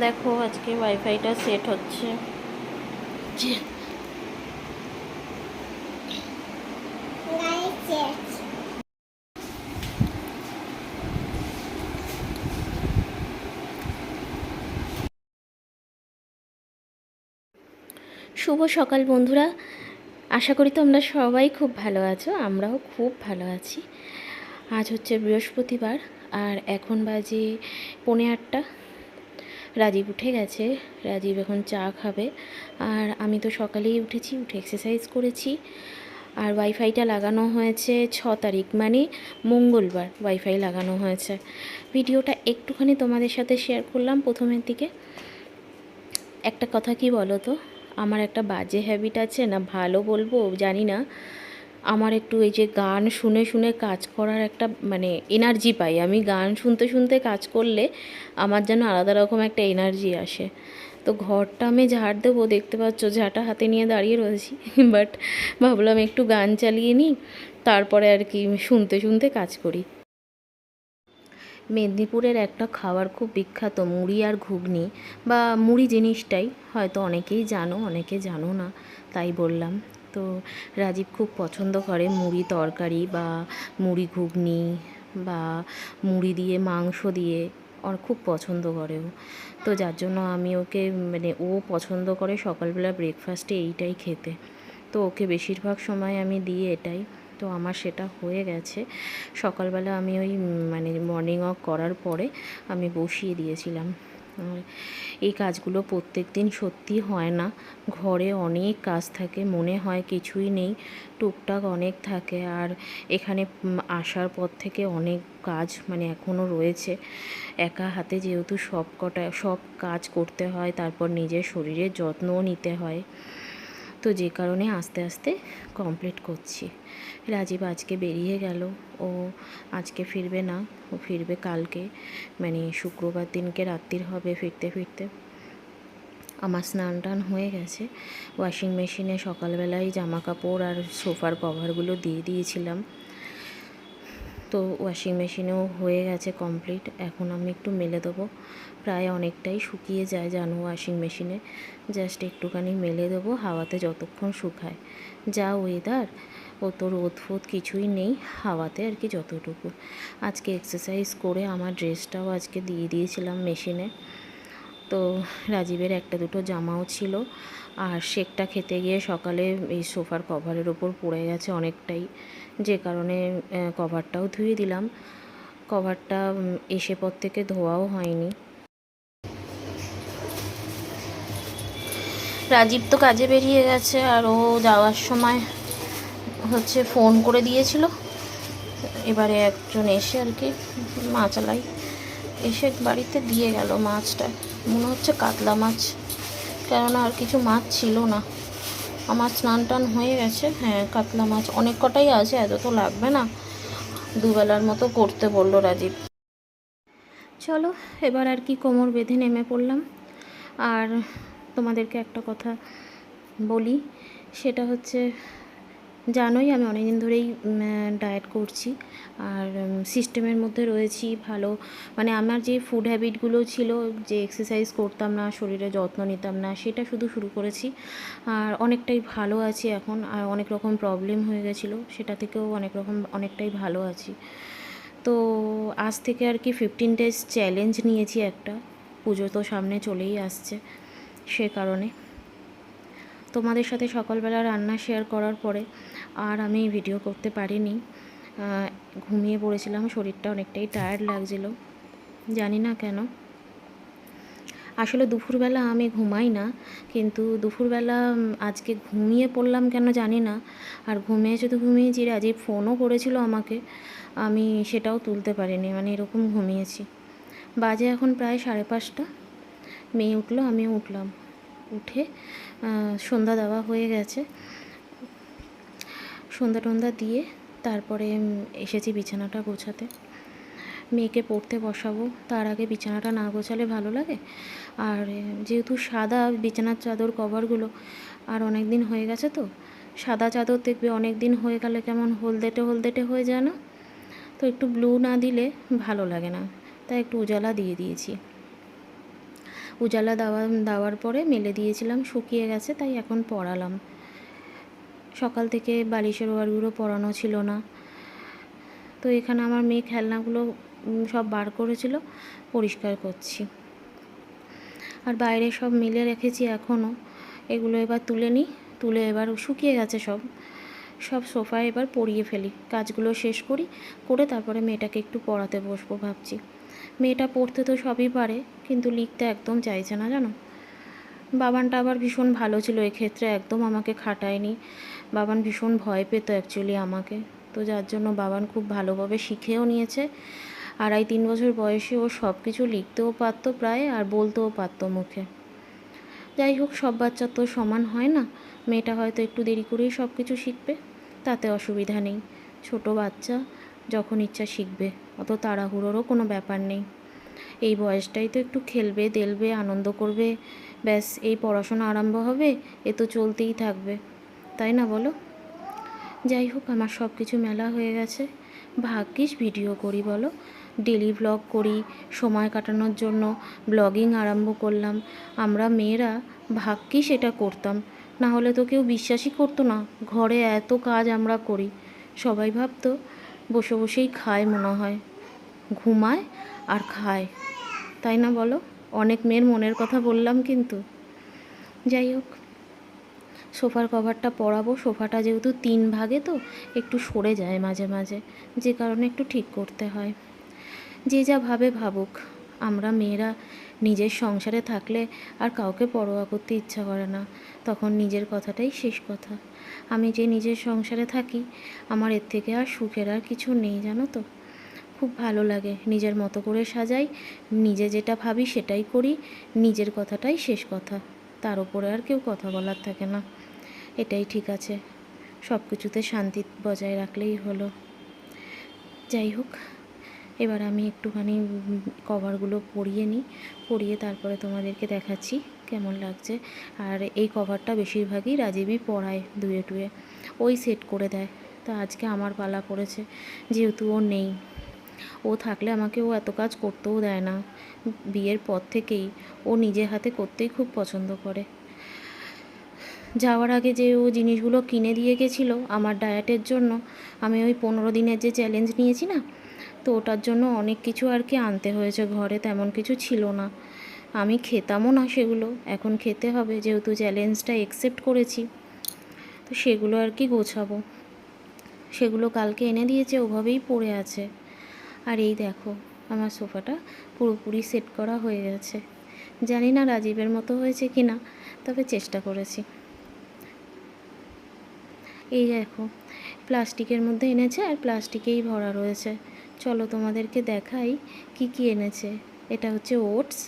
দেখো আজকে ওয়াইফাইটা সেট হচ্ছে। শুভ সকাল বন্ধুরা। আশা করি তোমরা সবাই খুব ভালো আছো, আমরাও খুব ভালো আছি। আজ হচ্ছে বৃহস্পতিবার, আর এখন বাজে পৌনে আটটা। রাজীব উঠে গেছে। রাজীব এখন চা খাবে। আর আমি তো সকালেই উঠেছি, উঠে এক্সারসাইজ করেছি। আর ওয়াইফাইটা লাগানো হয়েছে ছ তারিখ মানে মঙ্গলবার ওয়াইফাই লাগানো হয়েছে। ভিডিওটা একটুখানি তোমাদের সাথে শেয়ার করলাম প্রথমের দিকে। একটা কথা কি বলো তো আমার একটা বাজে হ্যাবিট আছে, না ভালো বলব জানি না। আমার একটু এই যে গান শুনে শুনে কাজ করার একটা মানে এনার্জি পাই। আমি গান শুনতে শুনতে কাজ করলে আমার যেন আলাদা রকম একটা এনার্জি আসে। তো ঘরটা আমি ঝাড় দেবো, দেখতে পাচ্ছ ঝাঁটা হাতে নিয়ে দাঁড়িয়ে রয়েছি। বাট ভাবলাম একটু গান চালিয়ে নিই, তারপরে আর কি শুনতে শুনতে কাজ করি। মেদিনীপুরের একটা খাবার খুব বিখ্যাত, মুড়ি আর ঘুগনি বা মুড়ি জিনিসটাই, হয়তো অনেকেই জানো, অনেকে জানো না, তাই বললাম। তো রাজীব খুব পছন্দ করে মুড়ি তরকারি বা মুড়ি ঘুগনি বা মুড়ি দিয়ে, মাংস দিয়ে। ওর খুব পছন্দ করে ও। তো যার জন্য আমি ওকে মানে ও পছন্দ করে সকালবেলা ব্রেকফাস্টে এইটাই খেতে। তো ওকে বেশিরভাগ সময় আমি দিই এটাই। তো আমার সেটা হয়ে গেছে। সকালবেলা আমি ওই মানে মর্নিং ওয়াক করার পরে আমি বসিয়ে দিয়েছিলাম। এই কাজগুলো প্রত্যেক দিন সত্যি হয় না। ঘরে অনেক কাজ থাকে, মনে হয় কিছুই নেই, টুকটাক অনেক থাকে। আর এখানে আসার পর থেকে অনেক কাজ মানে এখনও রয়েছে। একা হাতে যেহেতু সব কটা সব কাজ করতে হয়, তারপর নিজের শরীরের যত্নও নিতে হয়। তো যে কারণে আস্তে আস্তে কমপ্লিট করছি। রাজীব আজকে বেরিয়ে গেল। ও আজকে ফিরবে না। ও ফিরবে কালকে। মানে শুক্রবার দিনকে রাত্রির হবে ফিরতে ফিরতে। আমার স্নান টান হয়ে গেছে। ওয়াশিং মেশিনে সকালবেলায় জামা কাপড় আর সোফার কভারগুলো দিয়ে দিয়েছিলাম। তো ওয়াশিং মেশিনেও হয়ে গেছে কমপ্লিট এখন আমি একটু মেলে দেবো। প্রায় অনেকটাই শুকিয়ে যায়, জানো ওয়াশিং মেশিনে জাস্ট একটুখানি মেলে দেবো, হাওয়াতে যতক্ষণ শুকায়। যা ওয়েদার ও তো রোদ ফোদ কিছুই নেই, হাওয়াতে আর কি যতটুকু। আজকে এক্সারসাইজ করে আমার ড্রেসটাও আজকে দিয়ে দিয়েছিলাম মেশিনে তো রাজীবের একটা দুটো জামাও ছিল। আর শেকটা খেতে গিয়ে সকালে এই সোফার কভারের ওপর পড়ে গেছে অনেকটাই। যে কারণে কভারটাও ধুয়ে দিলাম। কভারটা এসে পর থেকে ধোয়াও হয়নি। রাজীব তো কাজে বেরিয়ে গেছে আর ও যাওয়ার সময় হচ্ছে ফোন করে দিয়েছিল। এবারে একজন এসে আর কি মাছালাই এসে বাড়িতে দিয়ে গেল মাছটা। মনে হচ্ছে কাতলা মাছ। কেননা আর কিছু মাছ ছিল না। আমার স্নান টান হয়ে গেছে। হ্যাঁ কাতলা মাছ অনেক কটাই আছে, এত তো লাগবে না। দুবেলার মতো করতে বলল রাজীব। চলো, এবার আর কি কোমর বেঁধে নেমে পড়লাম। আর তোমাদেরকে একটা কথা বলি, সেটা হচ্ছে জানোই আমি অনেক দিন ধরেই ডায়েট করছি। আর সিস্টেমের মধ্যে রয়েছি ভালো। মানে আমার যে ফুড হ্যাবিটগুলো ছিল, যে এক্সারসাইজ করতাম না, শরীরে যত্ন নিতাম না, সেটা শুধু শুরু করেছি। আর অনেকটাই ভালো আছি এখন। আর অনেক রকম প্রবলেম হয়ে গেছিল, সেটা থেকেও অনেক রকম, অনেকটাই ভালো আছি। তো আজ থেকে আর কি ফিফটিন ডেজ চ্যালেঞ্জ নিয়েছি একটা। পুজো তো সামনে চলেই আসছে, সে কারণে। তোমাদের সাথে সকালবেলা রান্না শেয়ার করার পরে আর আমি ভিডিও করতে পারিনি। ঘুমিয়ে পড়েছিলাম, শরীরটা অনেকটাই টায়ার্ড লাগছিল, জানি না কেন। আসলে দুপুরবেলা আমি ঘুমাই না, কিন্তু দুপুরবেলা আজকে ঘুমিয়ে পড়লাম কেন জানি না। আর ঘুমিয়ে শুধু ঘুমিয়েছি রাজীব ফোনও করেছিল আমাকে, আমি সেটাও তুলতে পারিনি মানে এরকম ঘুমিয়েছি। বাজে এখন প্রায় সাড়ে পাঁচটা। মেয়ে উঠল, আমিও উঠলাম। উঠে সন্ধ্যা দেওয়া হয়ে গেছে। সন্ধ্যা টন্ধা দিয়ে তারপরে এসেছি বিছানাটা গোছাতে। মেয়েকে পড়তে বসাবো, তার আগে বিছানাটা না গোছালে ভালো লাগে। আর, যেহেতু সাদা বিছানার চাদর কভারগুলো আর অনেক দিন হয়ে গেছে তো, সাদা চাদর দেখবে অনেক দিন হয়ে গেলে কেমন হলদেটে হলদেটে হয়ে যায় না? তো একটু ব্লু না দিলে ভালো লাগে না। তাই একটু উজালা দিয়ে দিয়েছি। উজালা দেওয়া, দেওয়ার পরে মেলে দিয়েছিলাম, শুকিয়ে গেছে, তাই এখন পড়ালাম। সকাল থেকে বালিশের ওয়ারগুলো পরানো ছিল না। তো এখানে আমার মেয়ে খেলনাগুলো সব বার করেছিল, পরিষ্কার করছি। আর বাইরে সব মেলে রেখেছি এখনও এগুলো এবার তুলে নিই, তুলে এবার শুকিয়ে গেছে সব। সব সোফায় এবার পরিয়ে ফেলি, কাজগুলো শেষ করি, করে তারপরে মেয়েটাকে একটু পড়াতে বসবো ভাবছি। মেয়েটা পড়তে তো সবই পারে, কিন্তু লিখতে একদম চাইছে না, জানো? বাবানটা আবার ভীষণ ভালো ছিল, এক্ষেত্রে একদম আমাকে খাটায়নি। বাবান ভীষণ ভয় পেত অ্যাকচুয়ালি আমাকে। তো যার জন্য বাবান খুব ভালোভাবে শিখেও নিয়েছে। আড়াই তিন বছর বয়সে ও সব কিছু লিখতেও পারতো প্রায়, আর বলতেও পারতো মুখে। যাই হোক, সব বাচ্চার তো সমান হয় না। মেয়েটা হয়তো একটু দেরি করেই সব কিছু শিখবে, তাতে অসুবিধা নেই। ছোট বাচ্চা, যখন ইচ্ছা শিখবে। অত তাড়াহুড়োরও কোনো ব্যাপার নেই। এই বয়সটাই তো একটু খেলবে, দেলবে, আনন্দ করবে। ব্যাস, এই পড়াশোনা আরম্ভ হবে, এ তো চলতেই থাকবে। তাই না বলো? যাই হোক, আমার সব কিছু মেলা হয়ে গেছে। ভাগ্যিস ভিডিও করি বলো। ডেলি ব্লগ করি, সময় কাটানোর জন্য ব্লগিং আরম্ভ করলাম। আমরা মেয়েরা ভাগ্যিস এটা করতাম। না হলে তো কেউ বিশ্বাসই করতো না, ঘরে এত কাজ আমরা করি। সবাই ভাবতো, বসে বসেই খায় মনে হয়। ঘুমায় আর খায়। তাই না বলো? অনেক মেয়ের মনের কথা বললাম কিন্তু। যাই হোক, সোফার কভারটা পরাবো। সোফাটা যেহেতু তিন ভাগে তো, একটু সরে যায় মাঝে মাঝে। যে কারণে একটু ঠিক করতে হয়। যে যা ভাবে ভাবুক। আমরা মেয়েরা নিজের সংসারে থাকলে আর কাউকে পরোয়া করতে ইচ্ছা করে না। তখন নিজের কথাটাই শেষ কথা। আমি যে নিজের সংসারে থাকি, আমার এর থেকে আর সুখের আর কিছু নেই, জানো তো? খুব ভালো লাগে। নিজের মতো করে সাজাই, নিজে যেটা ভাবি সেটাই করি, নিজের কথাটাই শেষ কথা। তার উপরে আর কেউ কথা বলার থাকে না। এটাই ঠিক আছে। সব কিছুতে শান্তি বজায় রাখলেই হলো। যাই হোক, এবার আমি একটুখানি কভারগুলো পরিয়ে নিই। পরিয়ে তারপরে তোমাদেরকে দেখাচ্ছি কেমন লাগছে। আর এই কভারটা বেশিরভাগই রাজীবই পরায় ধুয়ে টুয়ে। ওই সেট করে দেয়। তা আজকে আমার পালা পড়েছে যেহেতু ও নেই। ও থাকলে আমাকে ও এত কাজ করতেও দেয় না। বিয়ের পর থেকেই ও নিজে হাতে করতেই খুব পছন্দ করে। যাওয়ার আগে যে ও জিনিসগুলো কিনে দিয়ে গেছিল আমার ডায়েটের জন্য, আমি ওই পনেরো দিনের যে চ্যালেঞ্জ নিয়েছি না, তো ওটার জন্য অনেক কিছু আর কি আনতে হয়েছে ঘরে, তেমন কিছু ছিল না। আমি খেতামও না সেগুলো, এখন খেতে হবে যেহেতু চ্যালেঞ্জটা একসেপ্ট করেছি, তো সেগুলো আর কি গোছাবো। সেগুলো কালকে এনে দিয়েছে, ওভাবেই পড়ে আছে। আর এই দেখো, আমার সোফাটা পুরোপুরি সেট করা হয়ে গেছে। জানি না রাজীবের মতো হয়েছে কি না, তবে চেষ্টা করেছি। এই দেখো, প্লাস্টিকের মধ্যে এনেছে আর প্লাস্টিকেই ভরা রয়েছে। চলো তোমাদেরকে দেখাই কি কি এনেছে। এটা হচ্ছে ওটস,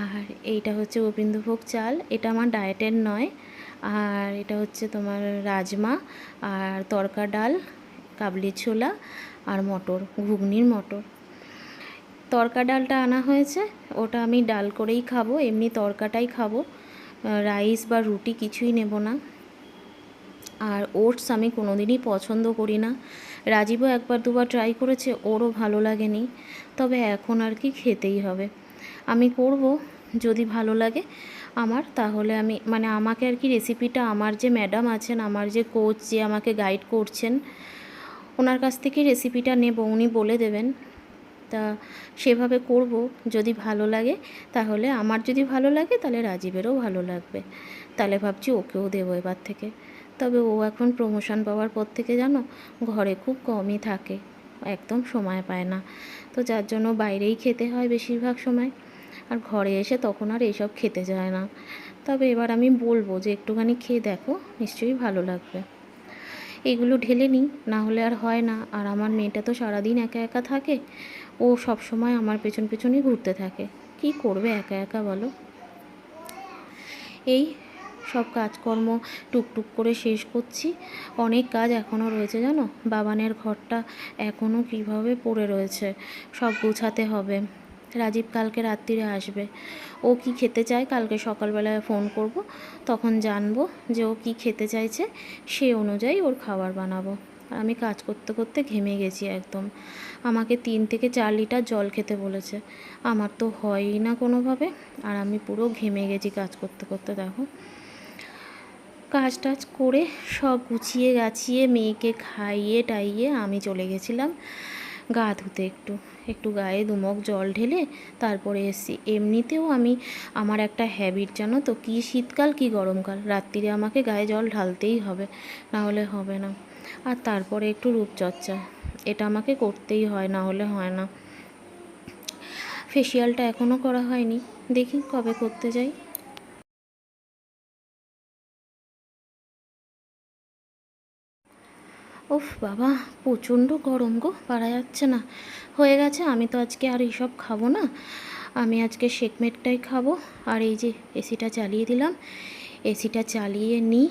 আর এইটা হচ্ছে গোবিন্দভোগ চাল। এটা আমার ডায়েটের নয়, আর এটা হচ্ছে তোমার রাজমা, আর তরকা ডাল, কাবলি ছোলা আর মটর, ঘুগনির মটর। তরকা ডালটা আনা হয়েছে, ওটা আমি ডাল করেই খাব, এমনি তরকাটাই খাব। রাইস বা রুটি কিছুই নেব না। আর ওটস আমি কোনো দিনই পছন্দ করি না। রাজীবও একবার দুবার ট্রাই করেছে, ওরও ভালো লাগেনি। তবে এখন আর কি খেতেই হবে। আমি করব, যদি ভালো লাগে আমার, তাহলে আমি মানে আমাকে আর কি রেসিপিটা আমার যে ম্যাডাম আছেন, আমার যে কোচ যে আমাকে গাইড করছেন ওনার কাছ থেকে রেসিপিটা নেব, উনি বলে দেবেন। তা সেভাবে করব, যদি ভালো লাগে, তাহলে আমার যদি ভালো লাগে, তাহলে রাজীবেরও ভালো লাগবে। তাহলে ভাবছি ওকেও দেবো এবার থেকে। তবে ও এখন প্রমোশন পাওয়ার পর থেকে জানো, ঘরে খুব কমই থাকে। একদম সময় পায় না। তো যার জন্য বাইরেই খেতে হয় বেশিরভাগ সময়। আর ঘরে এসে তখন আর এইসব খেতে যায় না। তবে এবার আমি বলব যে একটুখানি খেয়ে দেখো, নিশ্চয়ই ভালো লাগবে। এগুলো ঢেলে নিই, না হলে আর হয় না। আর আমার মেয়েটা তো সারাদিন একা একা থাকে, ও সব সময় আমার পেছন পেছনই ঘুরতে থাকে। কি করবে একা একা বলো? এই সব কাজকর্ম টুকটুক করে শেষ করছি। অনেক কাজ এখনও রয়েছে জানো? বাবানের ঘরটা এখনও কীভাবে পড়ে রয়েছে, সব গুছাতে হবে। রাজীব কালকে রাত্রিরে আসবে। ও কি খেতে চায়? কালকে সকালবেলায় ফোন করব। তখন জানব যে ও কি খেতে চাইছে। সে অনুযায়ী ওর খাবার বানাবো। আমি কাজ করতে করতে ঘেমে গেছি একদম। আমাকে তিন থেকে চার লিটার জল খেতে বলেছে। আমার তো হয়ই না কোনোভাবে। আর আমি পুরো ঘেমে গেছি কাজ করতে করতে, দেখো। কাজ টাজ করে সব গুছিয়ে গাছিয়ে মেয়েকে খাইয়ে টাইয়ে আমি চলে গেছিলাম। গা ধুতে একটু একটু গায়ে দুমক জল ঢেলে তারপরে এসছি। এমনিতেও আমি, আমার একটা হ্যাবিট জানো তো? কী শীতকাল, কী গরমকাল? রাত্রিরে আমাকে গায়ে জল ঢালতেই হবে না হলে হবে না। আর তারপরে একটু রূপচর্চা, এটা আমাকে করতেই হয় না হলে হয় না। ফেসিয়ালটা এখনও করা হয়নি, দেখি কবে করতে যাই। উফ, বাবা, প্রচণ্ড গরম গো, পারা যাচ্ছে না। হয়ে গেছে, আমি তো আজকে আর এইসব খাব না। আমি আজকে শেকমেটটাই খাব। আর এই যে, এসিটা চালিয়ে দিলাম। এসিটা চালিয়ে নিই।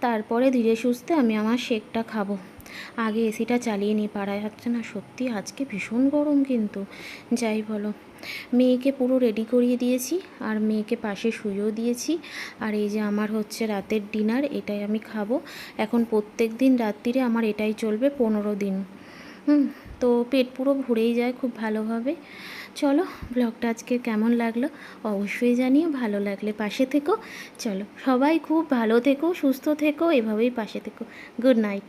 তারপরে ধীরে সুস্থে আমি আমার শেকটা খাব। আগে এসিটা চালিয়ে নিই, পারা যাচ্ছে না। সত্যি, আজকে ভীষণ গরম কিন্তু। যাই বলো। মেয়েকে পুরো রেডি করিয়ে দিয়েছি আর মেয়েকে পাশে শুয়েও দিয়েছি। আর এই যে আমার হচ্ছে রাতের ডিনার এটাই আমি খাব। এখন প্রত্যেক দিন রাত্রিরে আমার এটাই চলবে, পনেরো দিন। হুম, তো পেট পুরো ভরেই যায় খুব ভালোভাবে। চলো ব্লগটা আজকে কেমন লাগল অবশ্যই জানিও, ভালো লাগলে পাশে থেকো। চলো, সবাই খুব ভালো থেকো, সুস্থ থেকো, এভাবেই পাশে থেকো। Good night